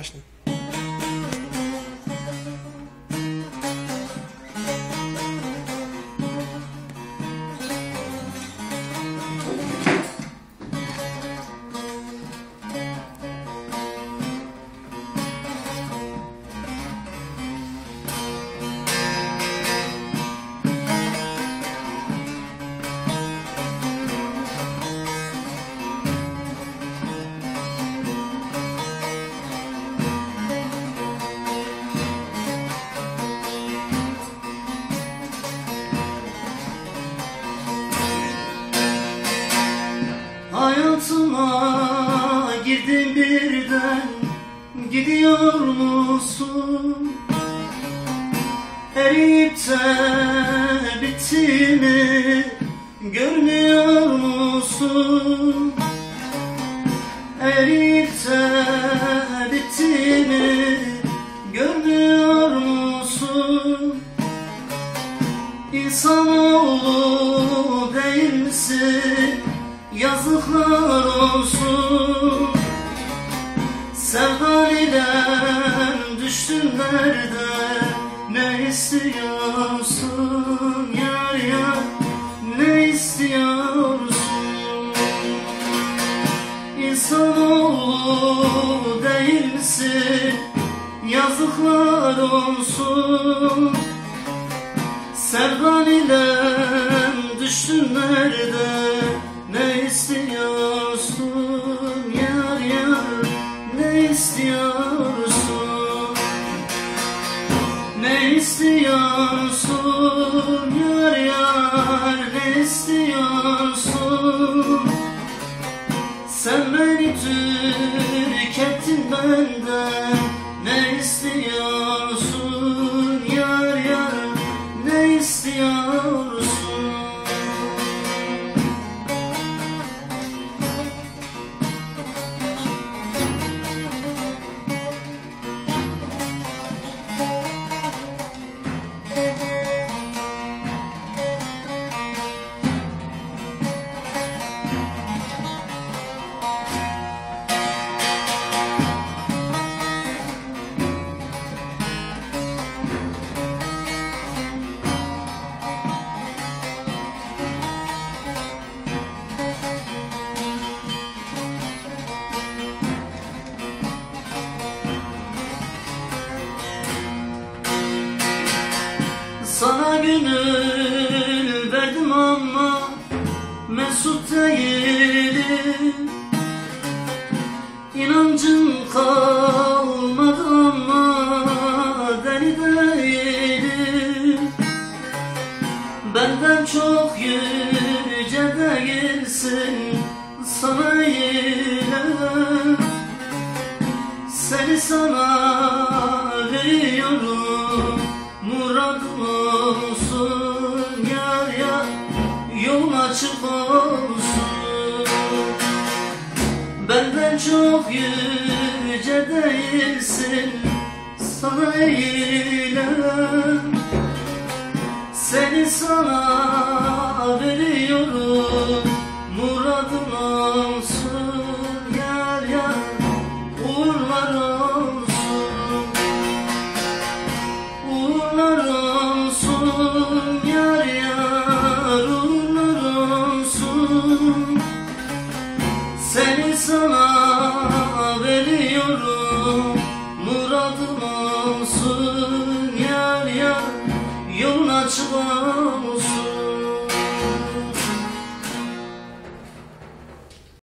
Точно. Hayatıma girdin birden Gidiyor musun? Eriyip de bittiğini Görmüyor musun? Eriyip de bittiğini Görmüyor musun? İnsanoğlu değil misin? Yazıklar olsun. Sevdan ile düştün nerede Ne istiyorsun yar yar Ne istiyorsun? İnsanoğlu değil misin Yazıklar olsun. Sevdan ile düştün nerede Ne istiyorsun? Yar yar Ne istiyorsun? Ne istiyorsun? Yar yar Ne istiyorsun? Sen beni tükettin benden. Ne istiyorsun? Yar yar Ne istiyorsun Sana gönül verdim ama mesut değilim İnancım kalmadı ama deli değilim Benden çok yüce değilsin sana eğilim Seni sana çok yüce değilsin Sana eğilim Seni sana Seni sana veriyorum. Muradım olsun yar yar. Yolun açık